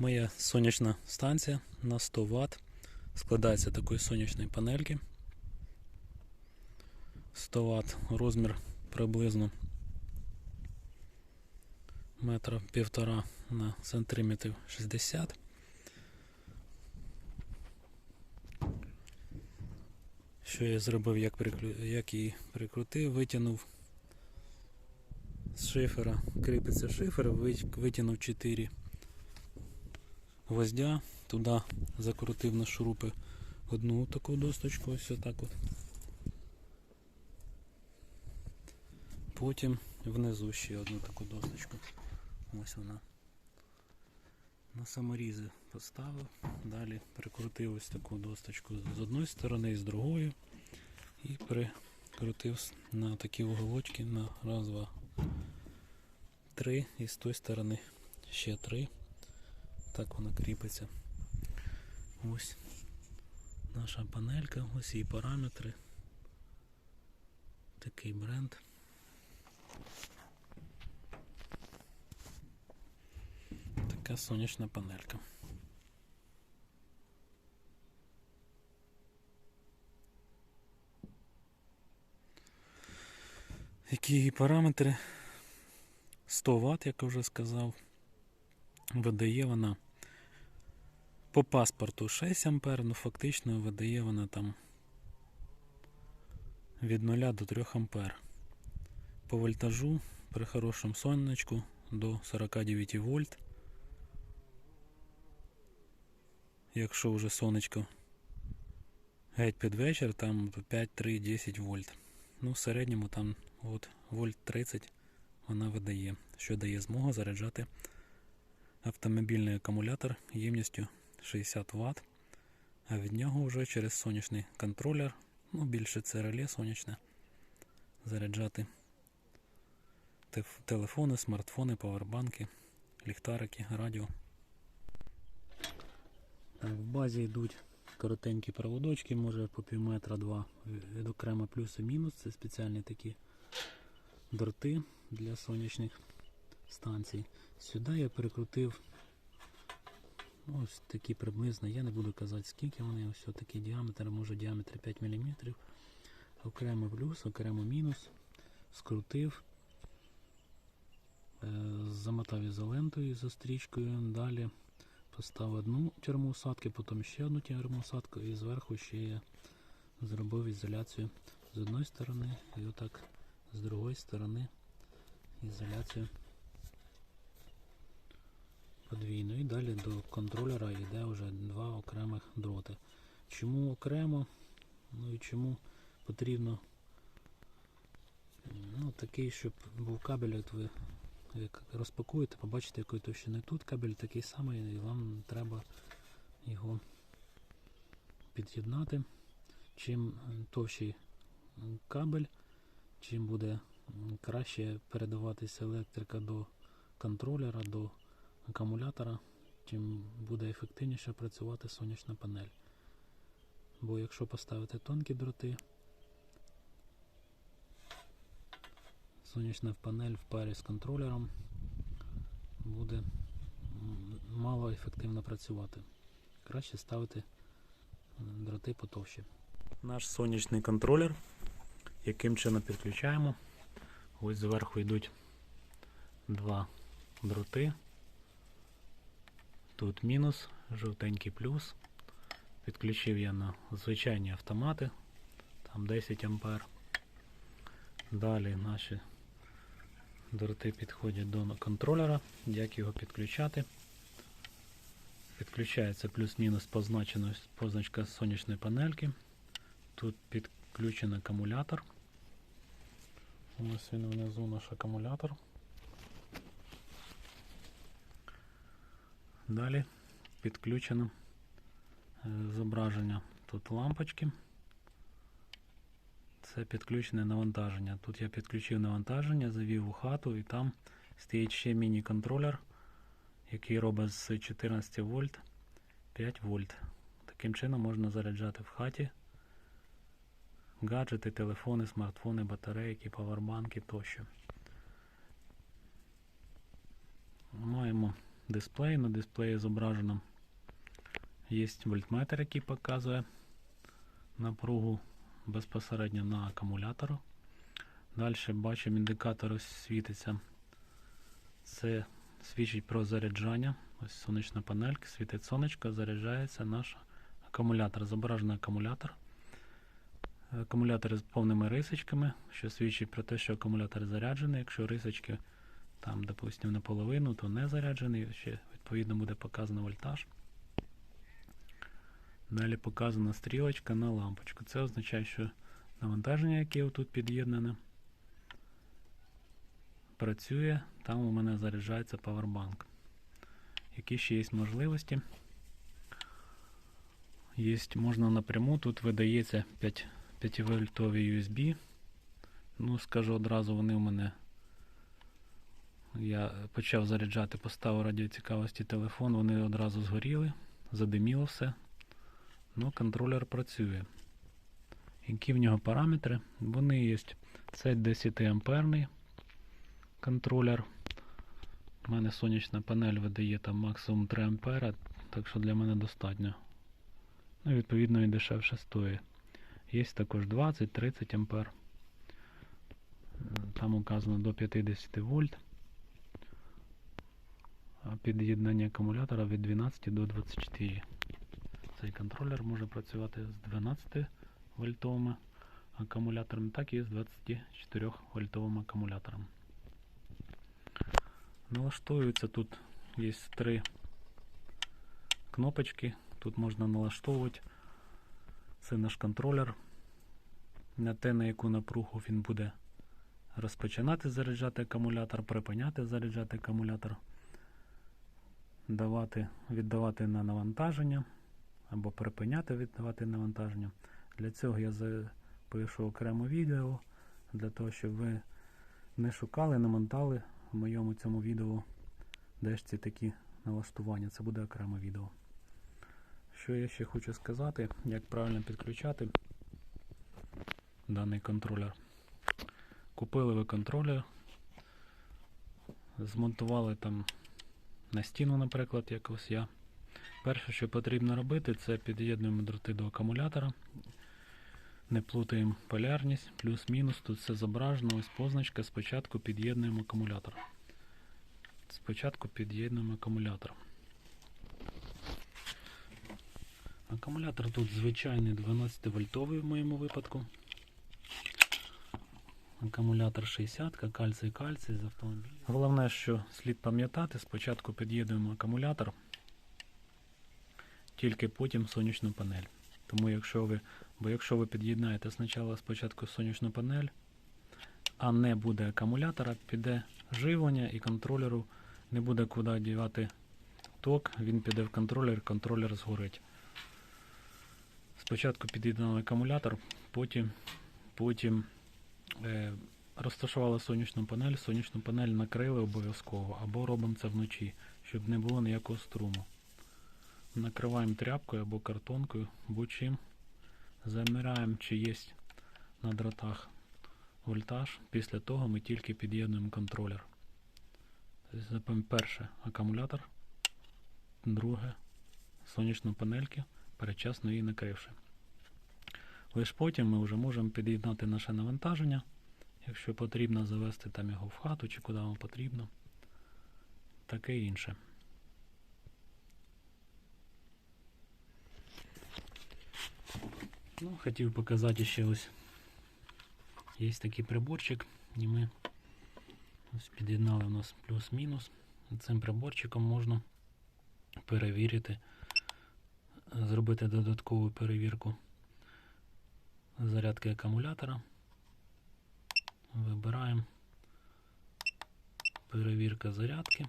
Моя сонячна станція на 100 Вт. Складається такої сонячної панельки. 100 Вт розмір приблизно метра півтора на сантиметрів 60. Що я зробив, як, приклю... як її прикрутив, витягнув з шифера, кріпиться шифер, вит- витягнув 4 гвоздя, туди закрутив на шурупи одну таку досточку, ось отак от. Потім внизу ще одну таку досточку. Ось вона. На саморізи поставив, далі прикрутив ось таку досточку з одної сторони і з другої. І прикрутив на такі уголочки на раз, два, три, і з тої сторони ще три. Так вона кріпиться. Ось наша панелька, ось її параметри. Такий бренд. Така сонячна панелька. Які її параметри? 100 Вт, як я вже сказав. Видає вона по паспорту 6 А, ну фактично видає вона там від 0 до 3 А. По вольтажу при хорошому сонечку до 49 вольт. Якщо вже сонечко геть під вечір, там 5, 3, 10 вольт. Ну, в середньому там от вольт 30 вона видає, що дає змогу заряджати автомобільний акумулятор ємністю 60 Вт, а від нього вже через сонячний контролер, ну більше це реле сонячне, заряджати телефони, смартфони, павербанки, ліхтарики, радіо. В базі йдуть коротенькі проводочки, може по пів метра два від окремо плюс і мінус. Це спеціальні такі дроти для сонячних станцій. Сюди я перекрутив ось такі приблизно, я не буду казати скільки вони, ось такий діаметр, може діаметр 5 мм. Окремо плюс, окремо мінус. Скрутив, е, замотав ізолентою за стрічкою, далі поставив одну термоусадку, потім ще одну термоусадку і зверху ще я зробив ізоляцію з одної сторони і отак з другої сторони ізоляцію подвійну. І далі до контролера йде вже два окремих дроти. Чому окремо? Ну і чому потрібно ну, такий, щоб був кабель, от ви як розпакуєте, побачите, якої товщини тут кабель такий самий, і вам треба його під'єднати. Чим товщий кабель, чим буде краще передаватися електрика до контролера, до акумулятора, тим буде ефективніше працювати сонячна панель. Бо якщо поставити тонкі дроти, сонячна панель в парі з контролером буде мало ефективно працювати. Краще ставити дроти потовщі. Наш сонячний контролер, яким чином підключаємо. Ось зверху йдуть два дроти. Тут мінус, жовтенький плюс. Підключив я на звичайні автомати, там 10 ампер. Далі наші дроти підходять до контролера, як його підключати. Підключається плюс-мінус позначка сонячної панельки. Тут підключений акумулятор. Ось він внизу наш акумулятор. Далі підключено е, зображення. Тут лампочки. Це підключене навантаження. Тут я підключив навантаження, завів у хату і там стоїть ще міні-контролер, який робить з 14 вольт 5 вольт. Таким чином можна заряджати в хаті гаджети, телефони, смартфони, батарейки, павербанки тощо. Маємо дисплей. На дисплеї зображено є вольтметр, який показує напругу безпосередньо на акумулятору. Далі бачимо індикатор світиться. Це свідчить про заряджання. Ось сонячна панелька, світить сонечко, заряджається наш акумулятор. Зображений акумулятор. Акумулятор з повними рисочками, що свідчить про те, що акумулятор заряджений. Якщо рисочки там, допустимо, наполовину, то не заряджений. Ще відповідно буде показано вольтаж. Далі показана стрілочка на лампочку. Це означає, що навантаження, яке тут під'єднане, працює, там у мене заряджається павербанк. Які ще є можливості? Є, можна напряму, тут видається 5, 5 вольтові USB. Ну, скажу одразу, вони у мене. Я почав заряджати, поставив раді цікавості телефон, вони одразу згоріли, задиміло все. Ну, контролер працює. Які в нього параметри? Вони є. Це 10 амперний контролер. У мене сонячна панель видає там максимум 3 ампера, так що для мене достатньо. Ну, відповідно, і дешевше стоїть. Є також 20-30 ампер. Там указано до 50 вольт. Під'єднання акумулятора від 12 до 24. Цей контролер може працювати з 12 вольтовими акумуляторами, так і з 24 вольтовим акумулятором. Налаштовується тут є три кнопочки. Тут можна налаштовувати. Це наш контролер. На те, на яку напругу він буде розпочинати заряджати акумулятор, припиняти заряджати акумулятор, давати, віддавати на навантаження або припиняти віддавати навантаження. Для цього я запишу окремо відео, для того, щоб ви не шукали, не монтали в моєму цьому відео десь ці такі налаштування. Це буде окреме відео. Що я ще хочу сказати, як правильно підключати даний контролер. Купили ви контролер, змонтували там на стіну, наприклад, як ось я. Перше, що потрібно робити, це під'єднуємо дроти до акумулятора. Не плутаємо полярність, плюс-мінус. Тут все зображено, ось позначка. Спочатку під'єднуємо акумулятор. Спочатку під'єднуємо акумулятор. Акумулятор тут звичайний 12 вольтовий в моєму випадку. Акумулятор 60, кальцій кальцій з автомобіля. Головне, що слід пам'ятати, спочатку під'єднуємо акумулятор, тільки потім сонячну панель. Тому якщо ви, бо якщо ви під'єднаєте спочатку спочатку сонячну панель, а не буде акумулятора, піде живлення і контролеру не буде куди дівати ток, він піде в контролер, контролер згорить. Спочатку під'єднали акумулятор, потім потім розташували сонячну панель, сонячну панель накрили обов'язково, або робимо це вночі, щоб не було ніякого струму. Накриваємо тряпкою або картонкою, будь-чим. Замираємо, чи є на дротах вольтаж. Після того ми тільки під'єднуємо контролер. Тобто, перше акумулятор, друге сонячну панельки, передчасно її накривши. Лише потім ми вже можемо під'єднати наше навантаження, якщо потрібно завести там його в хату чи куди вам потрібно, таке інше. Ну, хотів показати ще ось є такий приборчик, і ми ось під'єднали у нас плюс-мінус. Цим приборчиком можна перевірити, зробити додаткову перевірку зарядки акумулятора. Вибираємо перевірка зарядки.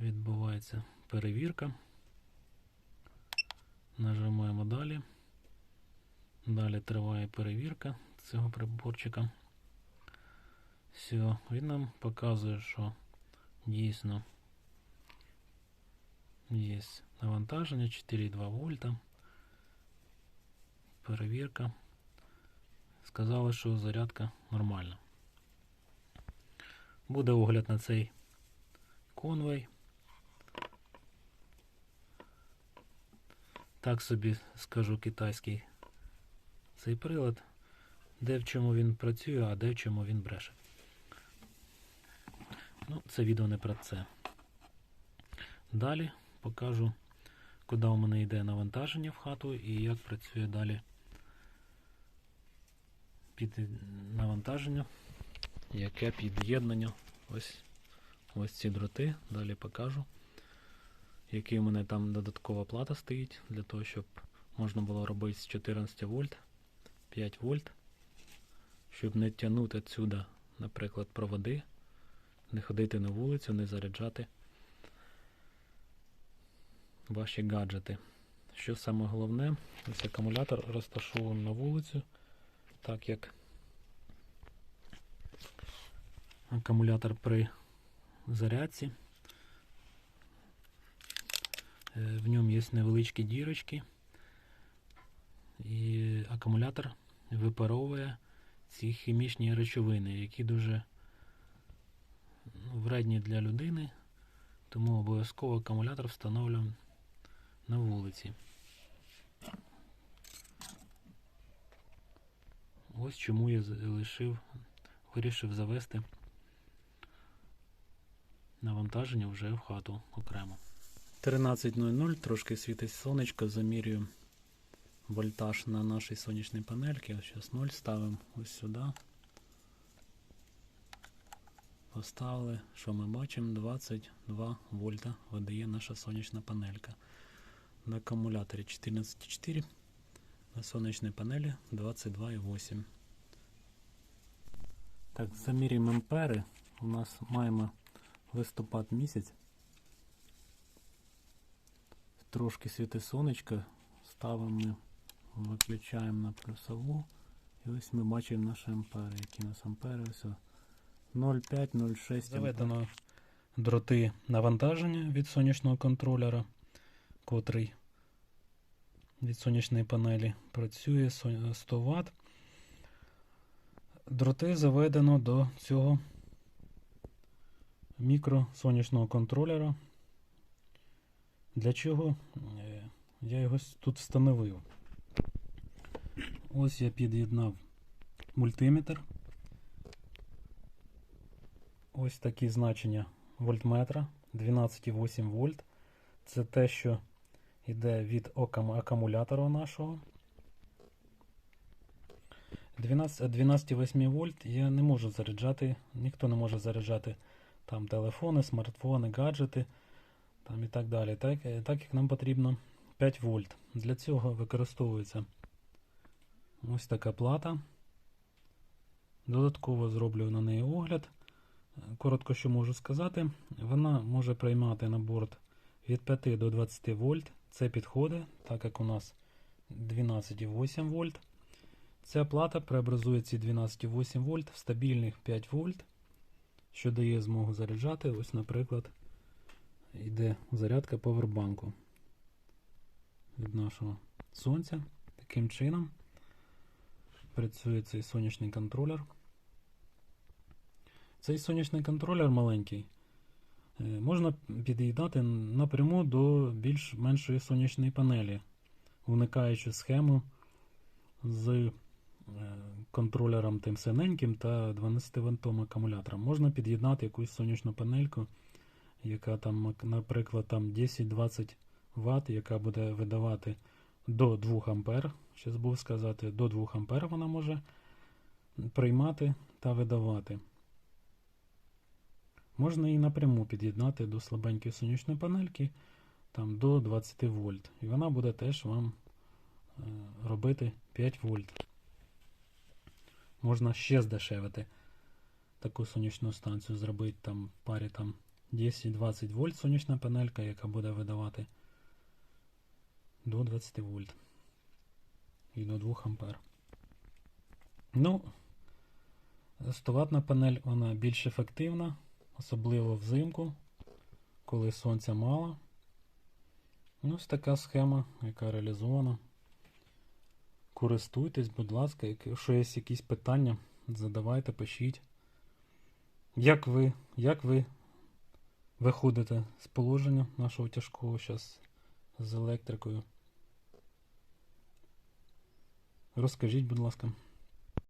Відбувається перевірка. Нажимаємо далі. Далі триває перевірка цього приборчика. Все, він нам показує, що дійсно є навантаження 4,2 вольта. Перевірка. Сказали, що зарядка нормальна. Буде огляд на цей конвей. Так собі скажу китайський цей прилад. Де в чому він працює, а де в чому він бреше. Ну, це відео не про це. Далі покажу, куди у мене йде навантаження в хату і як працює далі під навантаження, яке під'єднання. Ось ось ці дроти. Далі покажу, який у мене там додаткова плата стоїть, для того, щоб можна було робити з 14 вольт, 5 вольт, щоб не тягнути відсюди, наприклад, проводи, не ходити на вулицю, не заряджати ваші гаджети. Що саме головне, ось акумулятор розташований на вулицю, так як акумулятор при зарядці. Е, В ньому є невеличкі дірочки, і акумулятор випаровує ці хімічні речовини, які дуже ну, вредні для людини, тому обов'язково акумулятор встановлюємо на вулиці. Ось чому я залишив, вирішив завести навантаження вже в хату окремо. 13.00, трошки світить сонечко, замірюю вольтаж на нашій сонячній панельці. Зараз 0 ставимо ось сюди. Поставили, що ми бачимо? 22 вольта видає наша сонячна панелька. На акумуляторі 14,4, на сонячній панелі 22,8. Так, замірюємо ампери. У нас маємо листопад місяць. Трошки світить сонечко, ставимо виключаємо на плюсову. І ось ми бачимо наші ампери. Які у нас ампери? Ось 0,5, 0,6. Заведено дроти навантаження від сонячного контролера, котрий від сонячної панелі працює 100 Вт. Дроти заведено до цього мікросонячного контролера. Для чого Е, я його тут встановив? Ось я під'єднав мультиметр. Ось такі значення вольтметра 12,8 вольт. Це те, що йде від акумулятора нашого. 12,8 вольт я не можу заряджати, ніхто не може заряджати там телефони, смартфони, гаджети там і так далі. Так, е, так як нам потрібно 5 вольт. Для цього використовується ось така плата. Додатково зроблю на неї огляд. Коротко, що можу сказати, вона може приймати на борт від 5 до 20 вольт. Це підходить, так як у нас 12,8 вольт. Ця плата преобразує ці 12,8 вольт в стабільних 5 вольт, що дає змогу заряджати. Ось, наприклад, йде зарядка повербанку від нашого сонця. Таким чином працює цей сонячний контролер. Цей сонячний контролер маленький. Е, Можна під'єднати напряму до більш меншої сонячної панелі, уникаючи схему з е, контролером тим синеньким та 12 вольтовим акумулятором. Можна під'єднати якусь сонячну панельку, яка там, наприклад, там 10-20 Вт, яка буде видавати до 2 ампер. Ще забув сказати, до 2 ампер вона може приймати та видавати. Можна і напряму під'єднати до слабенької сонячної панельки там, до 20 вольт. І вона буде теж вам е, робити 5 вольт. Можна ще здешевити таку сонячну станцію, зробити там в парі там 10-20 вольт сонячна панелька, яка буде видавати до 20 вольт і до 2 ампер. Ну, 100 ватна панель вона більш ефективна, особливо взимку, коли сонця мало. Ну, ось така схема, яка реалізована. Користуйтесь, будь ласка, якщо є якісь питання, задавайте, пишіть. Як ви як ви виходите з положення нашого тяжкого зараз з електрикою? Розкажіть, будь ласка.